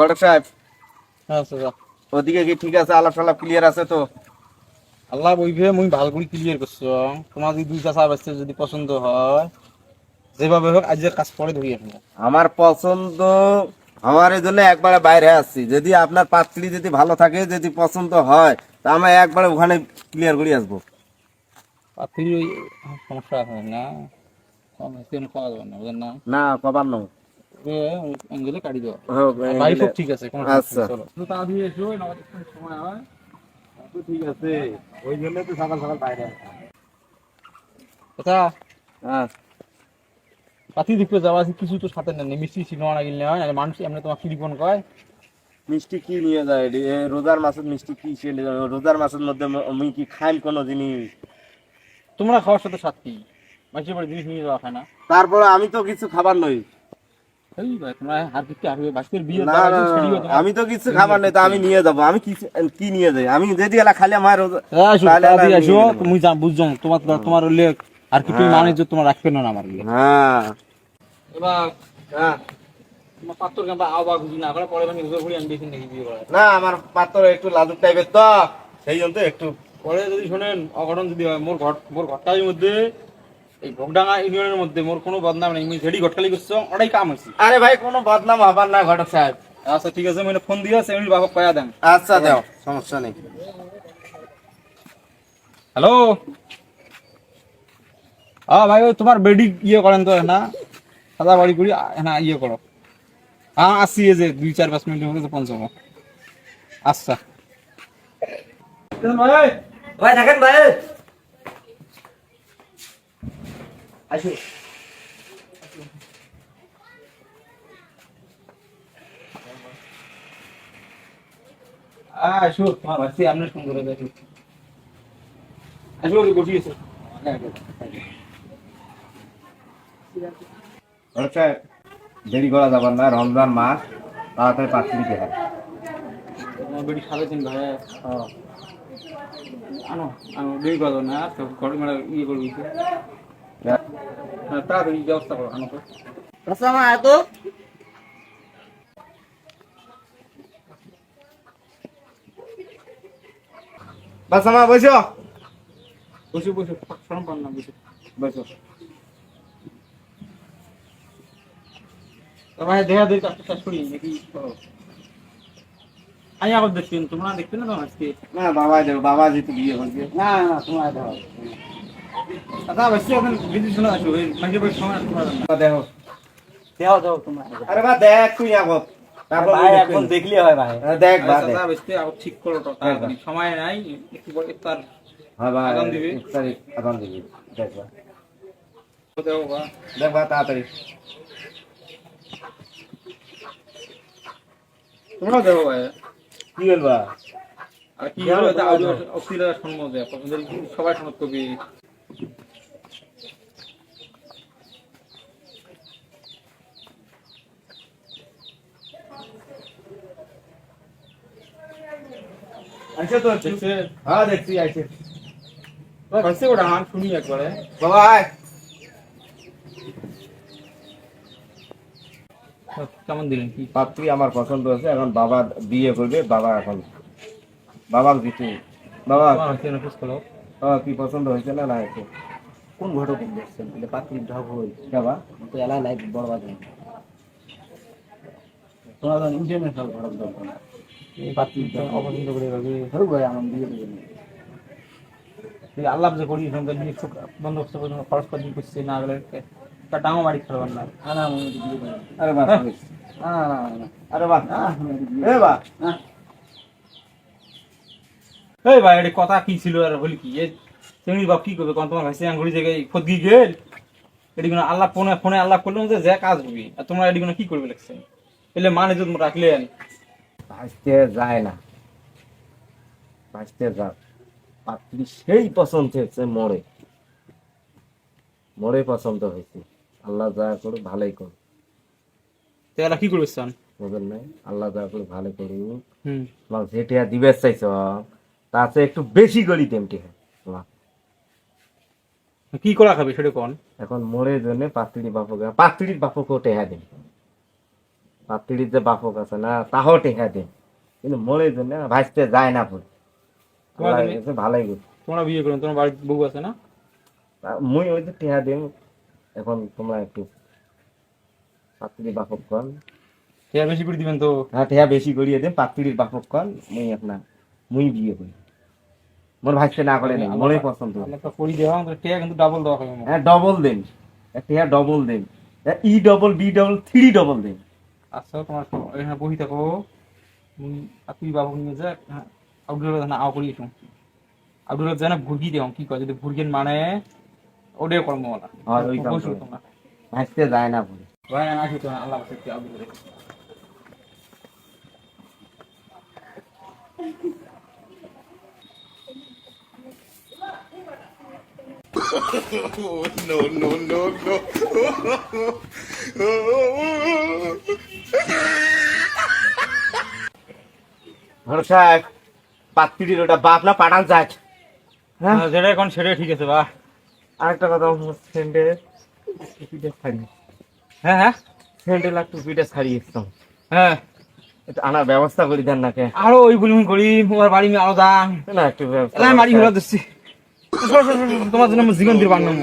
ঘটক সাহেব। হ্যাঁ ওদিকে কি ঠিক আছে? আলাপ টালাপ ক্লিয়ার আছে তো? আল্লাহ বইবে মুই ভালো করে ক্লিয়ার করছ। তোমার যদি দুই চাচা বাচ্চা যদি পছন্দ হয় যেভাবে হোক আজকের কাজ পরে ধরি আমার পছন্দ হওয়ার জন্য একবারে বাইরে আসছি যদি আপনার পাত্রী যদি ভালো থাকে যদি পছন্দ হয় তা আমি একবারে ওখানে ক্লিয়ার করে আসব। পাত্রী সমস্যা আছে না। না না না কবার নয়। অ্যাঙ্গেলে কাটি দেওয়া। হোক, ভাই এগুলো- সব ঠিক আছে কোনো আচ্ছা। তো তাড়াতাড়ি এসো নয়টার সময় হয়। তো ঠিক আছে ওই জন্য তো সকাল সকাল বাইরে কথা হ্যাঁ। পাতি দেখতে যাওয়া কিছু তো সাথে নেই মিষ্টি ছিল না গেলে হয় মানুষ এমনি তোমার কিরিপন কয়। মিষ্টি কি নিয়ে যায় রোজার মাসের মিষ্টি কি সে? রোজার মাসের মধ্যে আমি কি খাইম কোনো জিনিস? তোমরা খাওয়ার সাথে সাথী মাসের বাড়ি জিনিস নিয়ে যাওয়া খায় না। তারপরে আমি তো কিছু খাবার নই আমি তো কিছু খাবার নেই তো আমি নিয়ে যাব আমি কি কি নিয়ে যাই? আমি যদি এলা খালি আমার তোমার তোমার হলে আর কি তুমি হ্যাঁ। মানে যে তোমার রাখবে না আমার হ্যাঁ। এবার হ্যাঁ। তোমার না আমার পাত্র একটু লাজুক টাইপের তো সেই জন্য তো একটু পরে যদি শোনেন অঘটন যদি হয় মোর ঘর মোর ঘরটার মধ্যে এই ভোগডাঙ্গা ইউনিয়নের মধ্যে মোর কোনো বদনাম নেই। আমি যেটি ঘটকালি করছ ওটাই কাম হয়েছে আরে ভাই কোনো বদনাম হবার না ঘটক সাহেব। আচ্ছা ঠিক আছে মানে ফোন দিয়ে সেমিল বাবা কয়া দেন। আচ্ছা দাও সমস্যা নেই। হ্যালো? হ্যাঁ ভাই তোমার বেডি ইয়ে করেন তো না? সাদা বাড়ি করি না ইয়ে করো। হ্যাঁ এই যে দুই চার পাঁচ মিনিটের মধ্যে পৌঁছাবো। আচ্ছা। ভাই ভাই থাকেন ভাই। আসো আসো তোমার ভাই আপনার করে দেখি। আসো ওকে বসিয়েছে ঘটক সাহেব দেরি করা যাবার না রমজান মাস তাড়াতাড়ি পাত্রী দিতে হয়। বেডি সাজাছেন ভাই আনো আনো দেরি করো না তো ঘরে ইয়ে করবি। হ্যাঁ তাড়াতাড়ি ব্যবস্থা করো আনো তো রসমা এতো বাসমা বসো। বসে বসে শরম পান না বসে বসো। তো ভাই দেখা দেখি কাজটা শেষ করি নাকি আমি আবার দেখছেন তোমরা দেখতে না তো আজকে? না বাবা দেবো বাবা যেহেতু বিয়ে করছে। না না তোমার দেখো দেখলে হয় ভাই। হ্যাঁ, দেখ ঠিক করো সময় নাই একটু তার দেখ ভাই। কি বলবা? আর কি হলো সবাই শোনাত কবি আইছে তো দেখছে হ্যাঁ দেখছি আইছে ভাইসে ওটা হান শুনি একবারে বাবা আয় কেমন দিলেন কি পাত্রী আমার পছন্দ হয়েছে এখন বাবা বিয়ে করবে বাবা এখন বাবা দিতে বাবা বাবা কি পছন্দ হয়েছে না না হয়েছে? কোন ঘটক দেখছেন এটা পাত্রীর ঢাক হই বাবা তো এলাই লাইফ বরবাদ হয় তোমার ইন্টারন্যাশনাল ঘটক দরকার এই পাত্রী অপছন্দ করে যাবে ধরু ভাই আমার বিয়ে দেবে আল্লাহ যে করি সঙ্গে বিয়ে বন্দোবস্ত করে খরচ করে দিয়ে করছে না গেলে একটা ডাঙো বাড়ি খেলবার না। আরে না না না আরে বাহ না, আমি বিয়ে এ বাহ না। এই ভাই এটা কথা কি ছিল আর বলি কি? এ বাপ কি করবে? কোন তোমার ভাইসে আঙ্গুলি জায়গায় ফদগি গেল। এটি কোনো আল্লাহ ফোনে ফোনে আল্লাহ করলাম যে যে কাজ হবে আর তোমরা এটি কোনো কি করবে লাগছে এলে মানে যে তোমরা রাখলেন ভাসতে যায় না। ভাসতে যাও পাত্রী সেই পছন্দ হয়েছে মরে। মরে পছন্দ হয়েছে। আল্লাহ যা করে ভালোই করুক। তো এলা কি করবে চান বুঝলেন নাই? আল্লাহ যা করে ভালো করুক। যেটা দিবে চাইছ? তাতে একটু বেশি করি তেমটি হয়। কি করা খাবে সেটা কোন? এখন মরে জন্য পাত্রীর বাপকে পাত্রীর বাপকে টেহা দিন পাত্রির যে বাপক আছে না তাও টেকা দে কিন্তু মরে জন্য ভাইসতে যায় না আল্লাহর ভালোই গেছে তোমরা বিয়ে করো তোমার বাড়ির বউ আছে না? মুই ওই যে টেহা দিম এখন তোমরা একটু পাত্রির বাপক কন টেহা বেশি করে দিবেন তো? হ্যাঁ টেহা বেশি করিয়ে দিম পাত্রির বাপক কন মুই আপনার মুই বিয়ে করি। মোর ভাইসতে না করে নেই মনে পছন্দ। তো করি দেওয়া তো টিয়া কিন্তু ডাবল দেওয়া হবে হ্যাঁ ডবল দেন। টেহা ডবল দেন। E double B double three double দেন। আচ্ছা তোমার এখানে বহি থাকো। আপনি বাবু নিয়ে যা হ্যাঁ, আব্দুল না আও করি এসো। আব্দুল জানা ভুরগি দেও কি কয় যদি ভুরগিন মানে ওডে কর্ম ওলা আর ওই কাম। তোমরা। ভাইসতে যায় না পড়ে ভাই আমি আসি তোমার আল্লাহ বাসে আব্দুল ভরসা পাত্রির ওটা বাপ না পাঠান যাক হ্যাঁ? যেটা এখন সেটা ঠিক আছে বা। আরেকটা কথা স্যান্ডেল টুপিটা ছাড়িয়ে। হ্যাঁ হ্যাঁ। স্যান্ডেল আর টুপিটা ছাড়িয়ে এসতাম হ্যাঁ। এটা আনার ব্যবস্থা করে দেন নাকি? আরও ওই বলুন করি তোমার বাড়ি আমি আরও দাম না একটু মারি ঘোরা দিচ্ছি। তোমার জন্য জীবন দিয়ে বান্নাম